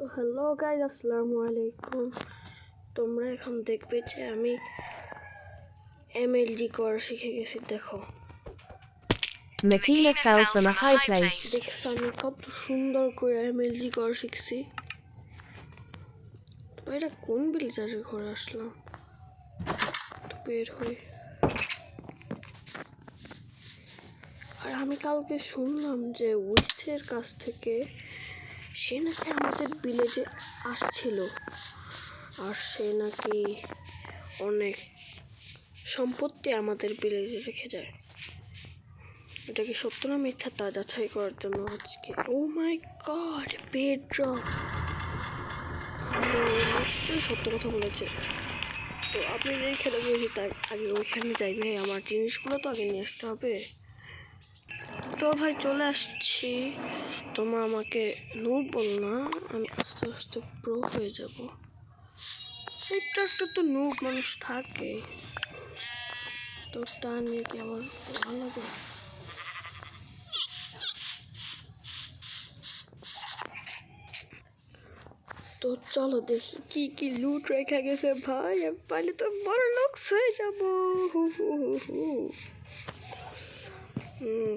তো hello guys আসসালামু আলাইকুম। তোমরা এখন দেখবে যে আমি এমএলজি করা শিখে গেছি দেখো। Makina fell from a high place. দেখছ আমি কত সুন্দর করে এমএলজি করা শিখছি। এটা কোন বিলিটারের ঘরে আসলাম বের হই। আর আমি কালকে শুনলাম যে উইস্টের কাছ থেকে সে নাকি আমাদের ভিলেজে আসছিল। আর সে নাকি অনেক সম্পত্তি আমাদের ভিলেজে রেখে যায়। এটা কি সত্য না মিথ্যা তা যাচাই করার জন্য আজকে? Oh my god bed drop নিশ্চয়ই সত্য কথা বলেছে। তো আপনি যেখানে গিয়েছি তাই আগে ওইখানে যাই ভাই আমার জিনিসগুলো তো আগে নিয়ে আসতে হবে। তো ভাই চলে আসছি। তোমরা আমাকে নুব বল না, আমি আস্তে আস্তে প্রো হয়ে যাব। একটা একটা তো নুব মানুষ থাকে। তো তা নিয়ে কি আমার ভালো লাগে তো চলো দেখি কি কি লুট রেখে গেছে ভাই পাইলে তো বড় লোক হয়ে যাব। হু হু হু হু।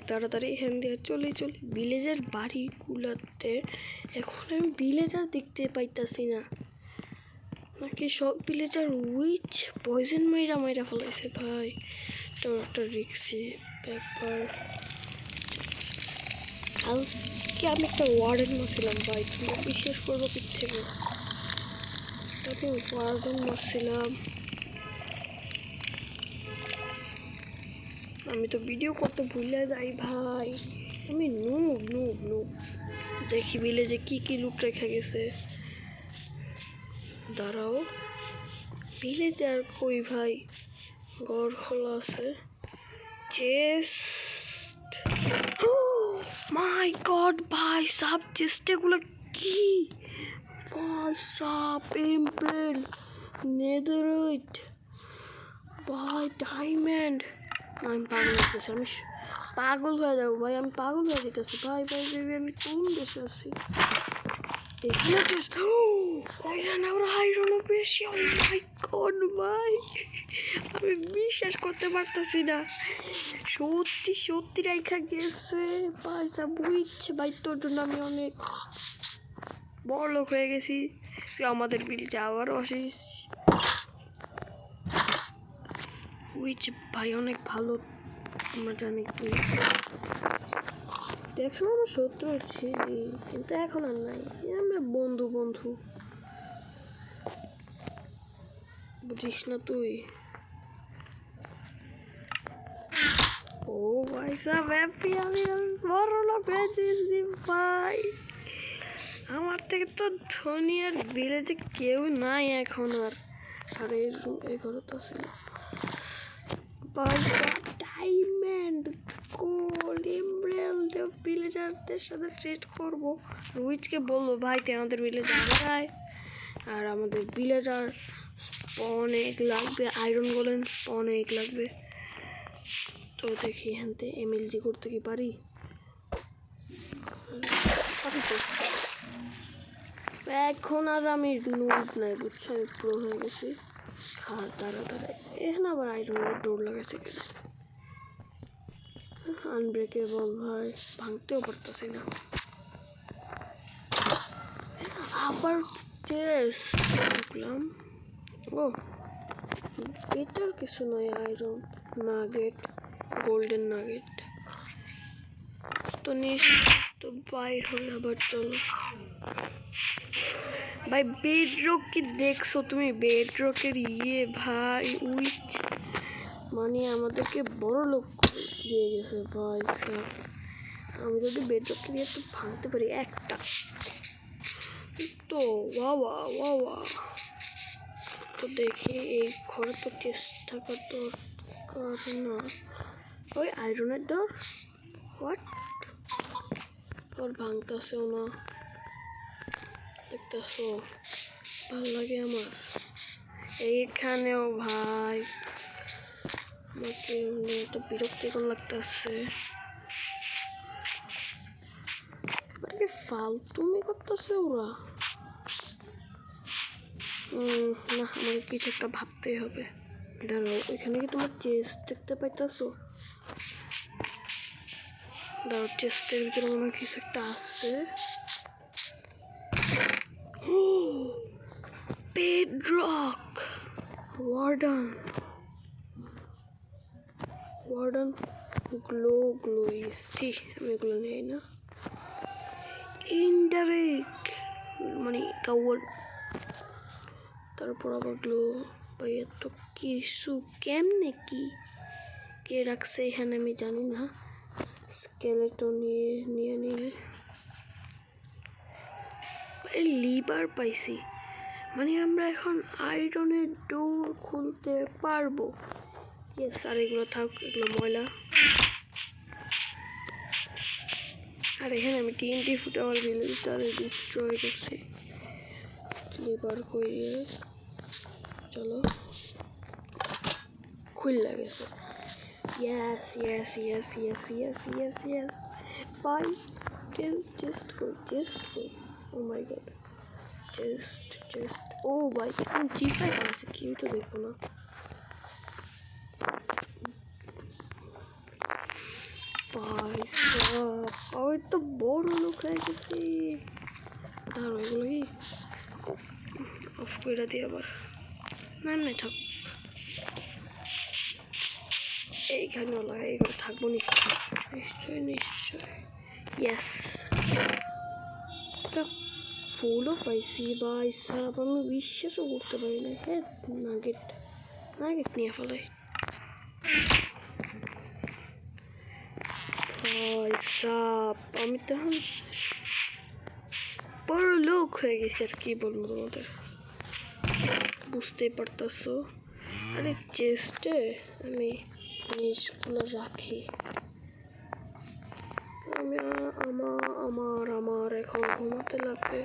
তাড়াতাড়ি এখান দিয়ে চলে চলে। ভিলেজের বাড়িগুলোতে এখন আমি ভিলেজার দেখতে পাইতাছি না। নাকি সব ভিলেজার উইচ পয়জন মাইরা মাইরা ফেলাইছে ভাই। একটা রিক্সি ব্যাপার কালকে আমি একটা ওয়ার্ডেন মারছিলাম ভাই তুমি বিশ্বাস করব পিঠ থেকে? তাকে ওয়ার্ডেন মারছিলাম। আমি তো ভিডিও করতে ভুলে যাই ভাই। আমি নুব নুব নুব দেখি বিলে যে কি কি লুট রেখে গেছে। দাঁড়াও। বিলে যে আর কই ভাই? গড় খোলা আছে। চেস্ট মাই গড ভাই সাব চেস্টেগুলো কি? ভাই সাপ এমপ্রেল নেদারাইট ভাই ডায়মন্ড আমি পাগল হইতেছি আমি পাগল হয়ে যাব ভাই আমি পাগল হয়ে যেতেছি ভাই ভাই ভাই আমি কোন দেশে আছি আবার ভাই আমি বিশ্বাস করতে পারতেছি না। সত্যি সত্যি রেখা গেছে। পয়সা বুঝছে ভাই, তোর জন্য আমি অনেক বড় লোক হয়ে গেছি। আমাদের বিলটা আবারও আসিস উইচ ভাই অনেক ভালো। আমরা জানি তুই দেখো আমার শত্রু ছিলি, কিন্তু এখন আর নাই। আমরা বন্ধু বন্ধু। বুঝিস না তুই? ও ভাই সাহেব হ্যাপি আমি বড় লোক হয়েছি ভাই। আমার থেকে তো ধনী আর ভিলেজে কেউ নাই এখন আর। আর এই ঘরে তো ছিল পয়সা ডায়মন্ড গোল্ড এমব্রেলড ভিলেজারদের সাথে ট্রেড করব। রুইচকে বলব ভাই, তুই আমাদের ভিলেজে আয় আর আমাদের ভিলেজার স্পন এক লাগবে আয়রন গোলেন স্পন এক লাগবে। তো দেখি এখানতে এমএলজি করতে কি পারি? এখন আর আমি নুব নাই বুঝছ আমি প্রো হয়ে গেছি। খার দাঁড়া দাঁড়া এখানে আবার আইরন ডোর লাগাইছে কেন? আনব্রেকেবল ভাই ভাঙতেও পারতেছি না। আবার চেস ঢুকলাম ও, এটার কিছু নয় আয়রন নাগেট গোল্ডেন নাগেট তো নিস তো বাইর হয়ে আবার চলো। ভাই বেডরক কি দেখছ তুমি? বেডরকের ইয়ে ভাই, উইচ। মানে আমাদেরকে বড় লোক দিয়ে গেছে ভাই সাহেব আমি যদি বেডরককে দিয়ে একটু ভাঙতে পারি, একটা। তো ওয়া ওয়া তো দেখি, এই ঘরে তো চেষ্টা করে না। ওই আয়রনের ডর হোয়াট ওর ভাঙতেছেও না। দেখতেছো? ভালো লাগে আমার। এইখানেও ভাই আমাকে একটা বিরক্তিকর লাগতেছে? ফালতুমি করতেছে ওরা? না, আমাকে কিছু একটা ভাবতেই হবে। দাঁড়াও এখানে কি তোমার চেস্ট দেখতে পাইতেছো? দাঁড়াও চেস্টের ভিতরে মনে হয় কিছু একটা আছে। Bedrock warden warden glow glow EC আমি এগুলো নেই না ইনডাইরেক্ট মানে কাউয়ার তারপর আবার গ্লো ভাই এত কিছু কেমনে কি কে রাখছে এখানে আমি জানি না স্কেলেটো নিয়ে নিয়ে নিলে লিভার পাইছি। মানে আমরা এখন আয়রনের ডোর খুলতে পারব। ইয়েস আর এগুলো থাক এগুলো ময়লা। আর এখানে আমি টিএনটি ফুটে আমার ভিলেজটারে ডিস্ট্রয় করছি। লিভার করিয়ে চলো। খুললা গেছে। Yes, yes, yes, yes, yes, yes, yes. Bye. Just, just go, just go. Oh my god. Just, just. Oh my god. চিপাই আছে কেউ তো দেখো না আমি তো বড় লোক হয়ে গেছি দাঁড়ো এগুলো কি অফ করে দিই আবার। না না থাক। এইখানে লাগাই এগুলো থাকব নিশ্চয় নিশ্চয় নিশ্চয় ইয়েস একটা ফুলও পাইছি বা সাপ আমি বিশ্বাসও করতে পারি না। হ্যাঁ নাগেট নাগেট নিয়ে ফেলাই সাপ আমি এখন বড় লোক হয়ে গেছি আর কি বলব তোমাদের? বুঝতেই পারতাছো? আরে চেস্টে আমি জিনিসগুলো রাখি। আমার আমার আমার, এখন ঘুমাতে লাগবে।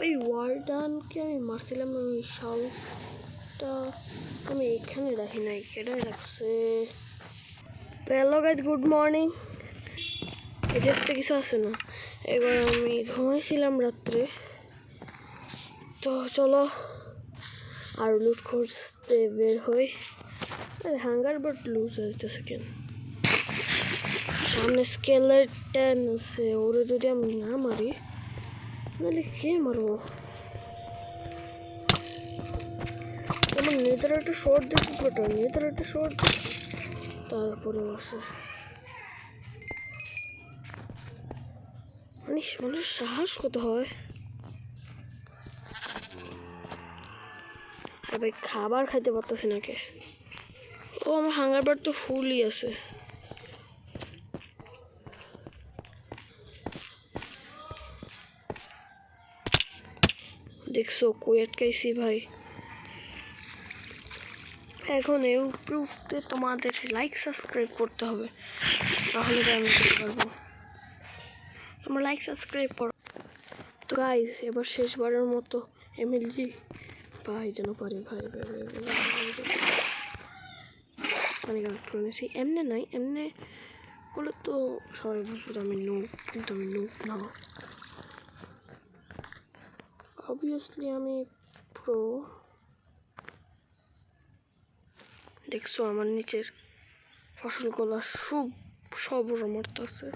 ওই ওয়ার্ডানকে আমি মারছিলাম, ওই শালটা আমি এখানে রাখি নাই, কেটে রাখছে। হ্যালো গাইজ গুড মর্নিং ড্রেসটা কিছু আছে না। এবার আমি ঘুমাইছিলাম রাত্রে। তো চলো, আর লুট করতে বের হই। হাঙ্গার বাট লুজ আসতেছে কেন? সামনে স্কেলেটন আছে ওরে যদি আমি না মারি নাহলে কে মারবো? আমার নেতার একটা শর্ট দেখি কটা নেতার একটা শর্ট তারপরে আসে। মানে মানুষের সাহস কত হয়? আর ভাই, খাবার খাইতে পারতেছি না কে? ও, আমার হাঙ্গার বার তো ফুলই আছে। দেখছ কই আটকাইছি ভাই? এখন এই উপরে উঠতে তোমাদের লাইক সাবস্ক্রাইব করতে হবে। তাহলে আমি করতে পারব। তোমরা লাইক সাবস্ক্রাইব করো। তো গাইস এবার শেষবারের মতো এমএলজি ভাই যেন পারে, ভাই। আমি কালেক্ট করে নিয়েছি এমনি নাই এমনি বলে তো সবাই বুঝব যে আমি নুব কিন্তু আমি নুব না। অবভিয়াসলি আমি প্রো দেখছ আমার নিচের ফসলগুলো সব সব মারতেছে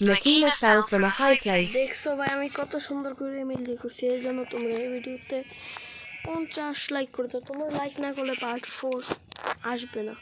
Makina fell from a high place. দেখছ ভাই আমি কত সুন্দর করে এমএলজি করছি। এই জন্য তোমরা এই ভিডিওতে পঞ্চাশ লাইক করে দাও। তোমরা লাইক না করলে পার্ট ফোর আসবে না।